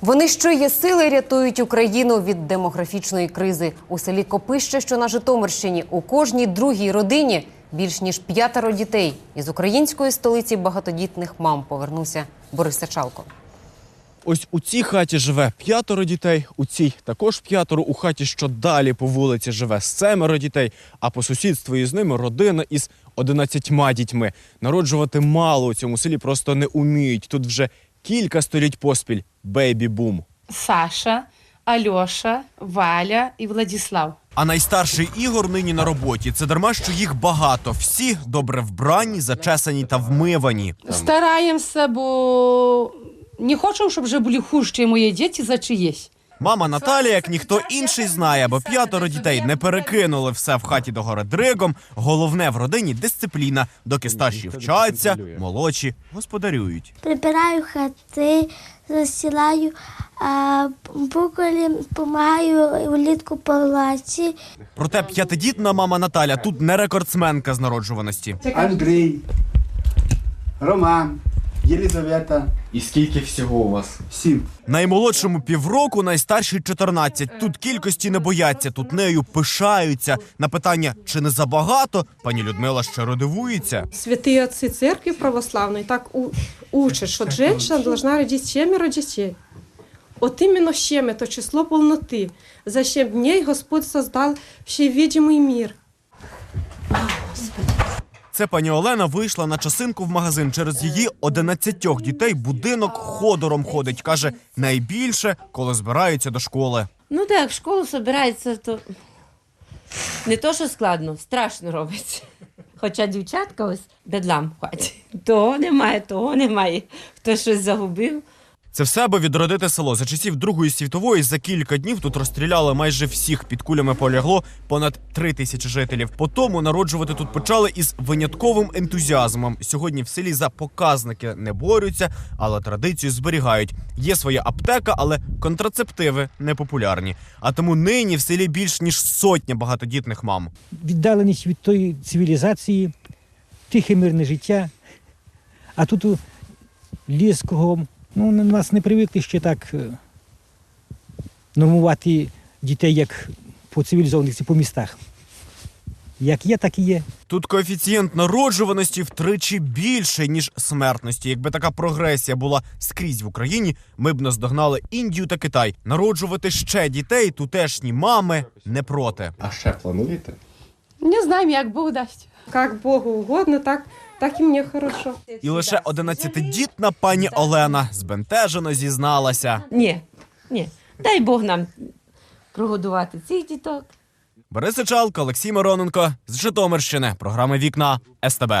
Вони що є сили рятують Україну від демографічної кризи. У селі Копище, що на Житомирщині, у кожній другій родині більш ніж п'ятеро дітей. Із української столиці багатодітних мам повернувся Борис Сачалко. Ось у цій хаті живе п'ятеро дітей, у цій також п'ятеро. У хаті, що далі по вулиці живе семеро дітей, а по сусідству із ними родина із одинадцятьма дітьми. Народжувати мало у цьому селі просто не уміють. Тут вже кілька століть поспіль бейбі-бум. Саша, Альоша, Валя і Владіслав. А найстарший Ігор нині на роботі. Це дарма, що їх багато. Всі добре вбрані, зачесані та вмивані. Стараємося, бо не хочемо, щоб вже були хущі мої діти за чиєсь. Мама Наталія, як ніхто інший, знає, бо п'ятеро дітей не перекинули все в хаті до гори дригом. Головне в родині дисципліна, доки старші вчаться, молодші господарюють. Прибираю хати, застілаю, а буквалі допомагаю влітку палаці. Проте п'ятидітна мама Наталя тут не рекордсменка з народжуваності. Андрій, Роман, Єлізавета. І скільки всього у вас? Сім. Наймолодшому півроку, найстаршій 14. Тут кількості не бояться, тут нею пишаються. На питання, чи не забагато, пані Людмила щиро дивується. Святые отцы церкви православной так у- учат, что женщина должна родить семеро детей. Вот именно семь – это число полноты. За семь дней Господь создал всевидимый мир. Це пані Олена вийшла на часинку в магазин. Через її 11 дітей будинок ходором ходить. Каже, найбільше, коли збираються до школи. Ну так, в школу збирається, то не то, що складно, страшно робиться. Хоча дівчатка ось бедлам в. Того немає, того немає. Хто щось загубив. Це все, аби відродити село. За часів Другої світової за кілька днів тут розстріляли майже всіх. Під кулями полягло понад три тисячі жителів. По тому народжувати тут почали із винятковим ентузіазмом. Сьогодні в селі за показники не борються, але традицію зберігають. Є своя аптека, але контрацептиви не популярні. А тому нині в селі більш ніж сотня багатодітних мам. віддаленість від тої цивілізації, тихе мирне життя. А тут ліс кругом. Ну, на нас не привикли ще так е, нормувати дітей, як по цивілізованих по містах. Як є, так і є. Тут коефіцієнт народжуваності втричі більше, ніж смертності. Якби така прогресія була скрізь в Україні, ми б наздогнали Індію та Китай. Народжувати ще дітей тутешні мами не проти. А ще плануєте? Не знаем, як Бог дасть. Как Богу угодно, так, так і мені хорошо. І лише 11-дітна пані Олена збентежено зізналася. Ні, ні. Дай Бог нам прогодувати цих діток. Борис Сичалко, Олексій Мироненко з Житомирщини. Програма Вікна СТБ.